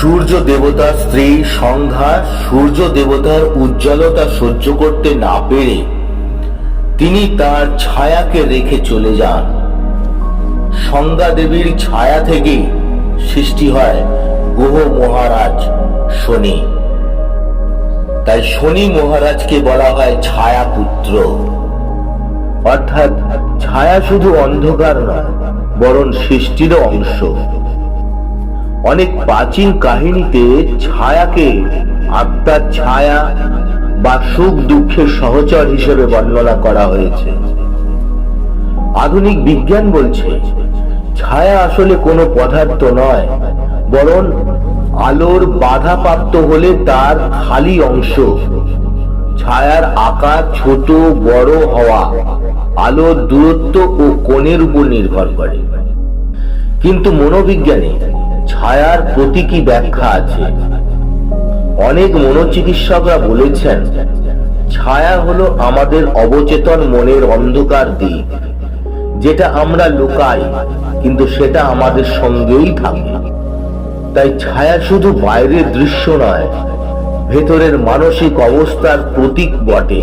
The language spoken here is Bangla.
সূর্য দেবতার স্ত্রী সংধ্যা সূর্য দেবতার উজ্জ্বলতা সহ্য করতে না পেরে তিনি তার ছায়াকে রেখে চলে যান। সংজ্ঞা দেবীর ছায়া থেকেই সৃষ্টি হয় গ্রহ মহারাজ শনি। তাই শনি মহারাজকে বলা হয় ছায়া পুত্র অর্থাৎ ছায়া শুধু অন্ধকার নয়, বরং সৃষ্টিরও অংশ। অনেক প্রাচীন কাহিনীতে ছায়াকে আত্মার ছায়া বা সুখ দুঃখের সহচর হিসেবে বর্ণনা করা হয়েছে। আধুনিক বিজ্ঞান বলছে, ছায়া আসলে কোনো পদার্থ নয়, বরং আলোর বাধাপ্রাপ্ত হলে তার খালি অংশ। ছায়ার আকার ছোট, বড় হওয়া আলোর দূরত্ব ও কোণের উপর নির্ভর করে। কিন্তু মনোবিজ্ঞানে ছায়ার প্রতীকী ব্যাখ্যা আছে। অনেক মনোচিকিৎসকরা বলেছেন, ছায়া হলো আমাদের অবচেতন মনের অন্ধকার দিক, যেটা আমরা লুকাই, কিন্তু সেটা আমাদের সঙ্গেই থাকে। তাই ছায়া শুধু বাইরের দৃশ্য নয়, ভেতরের মানসিক অবস্থার প্রতীক বটে।